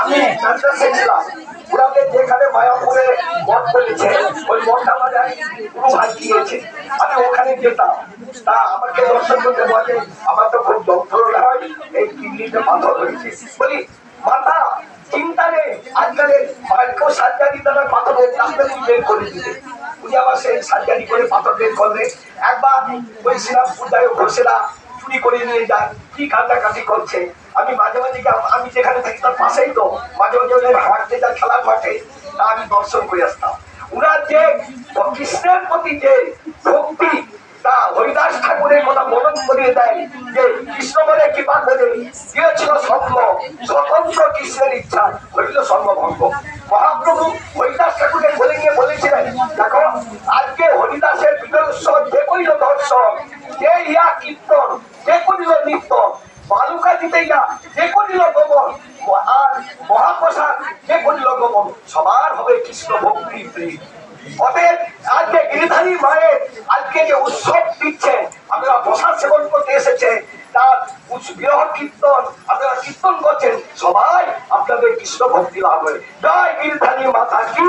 আমি জানতে চেয়েছিলাম ওনাকে যেখানে মায়াপুরে মঠ করেছে, ওই মঠটা আমাদের পুরো ভাই দিয়েছে আমি ওখানে যেতাম, তা আমাকে দর্শন করতে বলে, আমার তো খুব যন্ত্রণা হয়, এই কিডনিতে পাথর হয়েছে বলি মাতা চিন্তা নেই আজকালের মাইক্রো সার্জারি দ্বারা পাথর হয়েছে আপনি বের করে দিতে উনি আবার সেই সার্জারি করে পাথর বের করলে একবার ওই শ্রীরামপুর দায় ঘোষেরা চুরি করে নিয়ে যায় কি কান্নাকাটি করছে? আমি মাঝে মাঝে আমি যেখানে থাকি তার পাশেই তো, মাঝে মাঝে ওদের হাঁটতে যা খেলার মাঠে, তা আমি দর্শন করে আসতাম। উনার যে কৃষ্ণের প্রতি যে ভক্তি, তা হরিদাস ঠাকুরের কথা মনন করিয়ে দেয় যে কৃষ্ণ বলে কৃপা করে দিয়েছিল স্বপ্ন, স্বতন্ত্র কৃষ্ণের ইচ্ছা হইল সর্বভঙ্গ। মহাপ্রভু হরিদাস ঠাকুরের বলে গিয়ে বলেছিলেন, দেখো, আজকে হরিদাসের বিজয় উৎসব যে করিল দর্শন যে ইয়া কীর্তন, যে করিল নৃত্য, বালুকা দিতে ইয়া যে করিল গোবর আর মহাপ্রসাদ যে করিল গোবর সবার হবে কৃষ্ণ ভক্তি প্রেম। মায়ের আজকে যে উৎসব দিচ্ছে আমরা প্রসাদ সেবন করতে এসেছে, তার বিরহ কীর্তন আপনারা কীর্তন করছেন, সবাই আপনাদের কৃষ্ণ ভক্তি লাভ হবে জয় গিরিধারী মাতা কি?